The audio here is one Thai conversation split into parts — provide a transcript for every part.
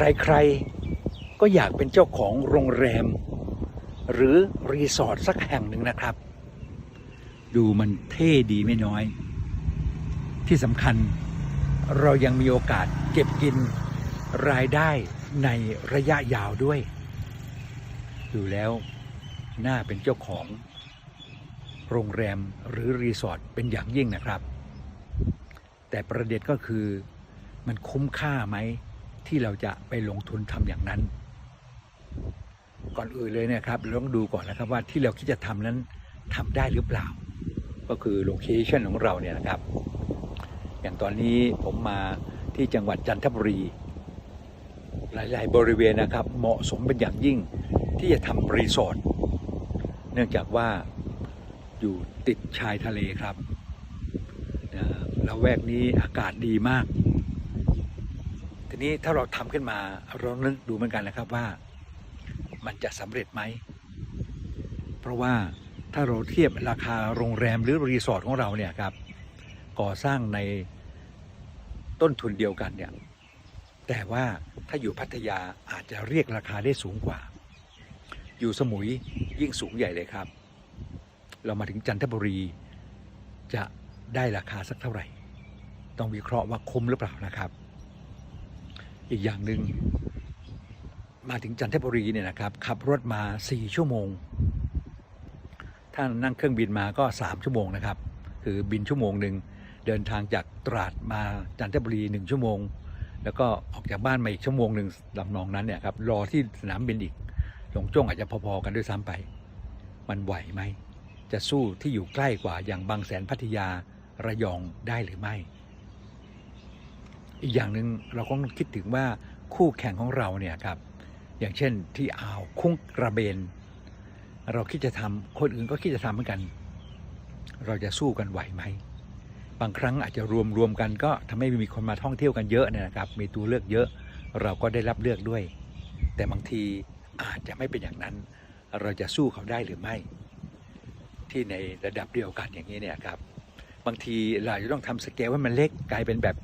ใครๆ ก็อยากเป็นเจ้าของโรงแรม หรือรีสอร์ทสักแห่งหนึ่งนะครับ ดูมันเท่ดีไม่น้อย ที่สำคัญเรายังมีโอกาสเก็บกินรายได้ในระยะยาวด้วย ดูแล้วน่าเป็นเจ้าของโรงแรมหรือรีสอร์ทเป็นอย่างยิ่งนะครับ แต่ประเด็นก็คือมันคุ้มค่าไหม ที่เราจะไปลงทุนทำอย่างนั้น ก่อนอื่นเลยเนะครับเราต้องดูก่อนนะครับว่าที่เราคิดจะทำนั้นทำได้หรือเปล่า ก็คือโลเคชันของเราเนี่ยนะครับ อย่างตอนนี้ผมมาที่จังหวัดจันทบุรี หลาย ๆ บริเวณนะครับ เหมาะสมเป็นอย่างยิ่งที่จะทำรีสอร์ทเนื่องจากว่าอยู่ติดชายทะเลครับแล้วแวกนี้อากาศดีมาก ทีนี้ถ้าเราทำขึ้นมาเรานึกดูเหมือนกันนะครับว่ามันจะสำเร็จไหม เพราะว่าถ้าเราเทียบราคาโรงแรมหรือรีสอร์ทของเราเนี่ยครับก่อสร้างในต้นทุนเดียวกันเนี่ยแต่ว่าถ้าอยู่พัทยาอาจจะเรียกราคาได้สูงกว่า อยู่สมุยยิ่งสูงใหญ่เลยครับ เรามาถึงจันทบุรีจะได้ราคาสักเท่าไหร่ ต้องวิเคราะห์ว่าคุ้มหรือเปล่านะครับ อีกอย่างหนึ่งมาถึงจันทบุรีเนี่ยนะครับขับรถมา4ชั่วโมง ถ้านั่งเครื่องบินมาก็3ชั่วโมงนะครับ คือบินชั่วโมงหนึ่งเดินทางจากตราดมาจันทบุรี1ชั่วโมง แล้วก็ออกจากบ้านมาอีกชั่วโมงหนึ่งลำนองนั้นเนี่ยครับรอที่สนามบินอีกหลงจ้งอาจจะพอๆกันด้วยซ้ำไป มันไหวไหมจะสู้ที่อยู่ใกล้กว่าอย่างบางแสนพัทยาระยองได้หรือไม่ อีกอย่างหนึ่งเราก็ต้องคิดถึงว่าคู่แข่งของเราเนี่ยครับอย่างเช่นที่อ่าวคุ้งกระเบน เราคิดจะทำคนอื่นก็คิดจะทำเหมือนกัน เราจะสู้กันไหวไหมบางครั้งอาจจะรวมรวมกันก็ทำให้มีคนมาท่องเที่ยวกันเยอะเนี่ยนะครับ มีตัวเลือกเยอะ เราก็ได้รับเลือกด้วย แต่บางทีอาจจะไม่เป็นอย่างนั้น เราจะสู้เขาได้หรือไม่ ที่ในระดับเดียวกันอย่างนี้เนี่ยครับ บางทีเราจะต้องทำสเกลให้มันเล็กกลายเป็นแบบ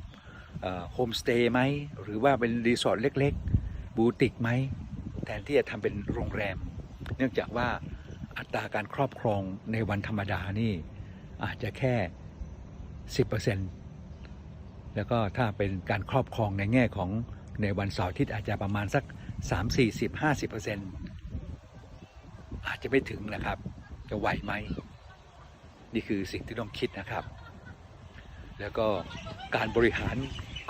โฮมสเตย์ไหมหรือว่าเป็นรีสอร์ทเล็กๆ บูติกไหมแทนที่จะทำเป็นโรงแรม เนื่องจากว่าอัตราการครอบครองในวันธรรมดานี่อาจจะแค่ 10%แล้วก็ถ้าเป็นการครอบครองในแง่ของในวันเสาร์อาทิตย์อาจจะประมาณสัก 3 40 50%อาจจะไม่ถึงนะครับ จะไหวไหม นี่คือสิ่งที่ต้องคิดนะครับ แล้วก็การบริหาร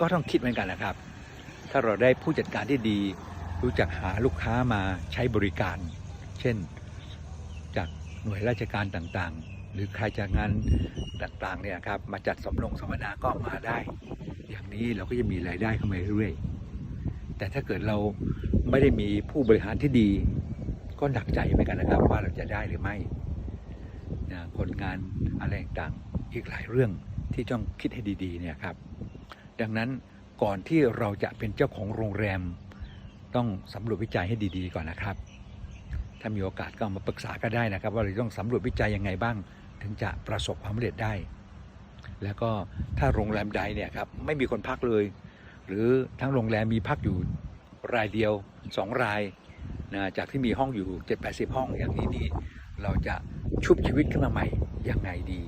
ก็ต้องคิดเหมือนกันนะครับ ถ้าเราได้ผู้จัดการที่ดี รู้จักหาลูกค้ามาใช้บริการ เช่น จากหน่วยราชการต่างๆ หรือใครจากงานต่างๆเนี่ยครับมาจัดสมนงสมนาก็มาได้ อย่างนี้เราก็จะมีรายได้เข้ามาเรื่อยๆแต่ถ้าเกิดเราไม่ได้มีผู้บริหารที่ดี ก็หนักใจเหมือนกันนะครับ ว่าเราจะได้หรือไม่นะผลงานอะไรต่างอีกหลายเรื่องที่ต้องคิดให้ดีๆเนี่ยครับ ดังนั้นก่อนที่เราจะเป็นเจ้าของโรงแรม ต้องสำรวจวิจัยให้ดี ๆ ก่อนนะครับ ถ้ามีโอกาสก็มาปรึกษาก็ได้นะครับ ว่าเราต้องสำรวจวิจัยยังไงบ้าง ถึงจะประสบความสำเร็จได้ แล้วก็ถ้าโรงแรมใดเนี่ยครับไม่มีคนพักเลย หรือทั้งโรงแรมมีพักอยู่รายเดียวสองรายนะจากที่มีห้องอยู่ 7-80 ห้องอย่างนี้นี่เราจะชุบชีวิตขึ้นมาใหม่ยังไงดี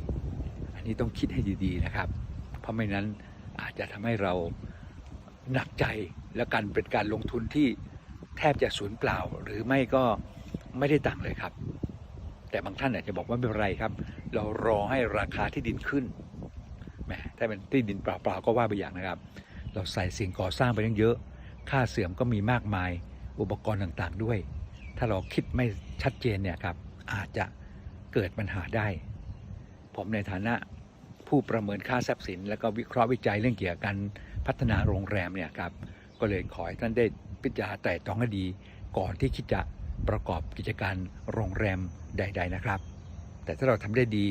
อันนี้ต้องคิดให้ดีๆนะครับ เพราะไม่นั้น อาจจะทำให้เราหนักใจและการเป็นการลงทุนที่แทบจะสูญเปล่า หรือไม่ก็ไม่ได้ตังค์เลยครับ แต่บางท่านอาจจะบอกว่าไม่เป็นไรครับ เรารอให้ราคาที่ดินขึ้นแหมถ้าเป็นที่ดินเปล่าๆก็ว่าไปอย่างนะครับ เราใส่สิ่งก่อสร้างไปตั้งเยอะ ค่าเสื่อมก็มีมากมายอุปกรณ์ต่างๆด้วย ถ้าเราคิดไม่ชัดเจนเนี่ยครับอาจจะเกิดปัญหาได้ ผมในฐานะ ผู้ประเมินค่าทรัพย์สิน และก็วิเคราะห์วิจัยเรื่องเกี่ยวกับการพัฒนาโรงแรมเนี่ยครับก็เลยขอให้ท่านได้พิจารณาแต่ต้องให้ดี ก่อนที่คิดจะประกอบกิจการโรงแรมใด ๆนะครับ แต่ถ้าเราทำได้ดี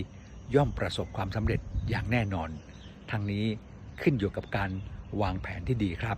ย่อมประสบความสำเร็จอย่างแน่นอน ทั้งนี้ขึ้นอยู่กับการวางแผนที่ดีครับ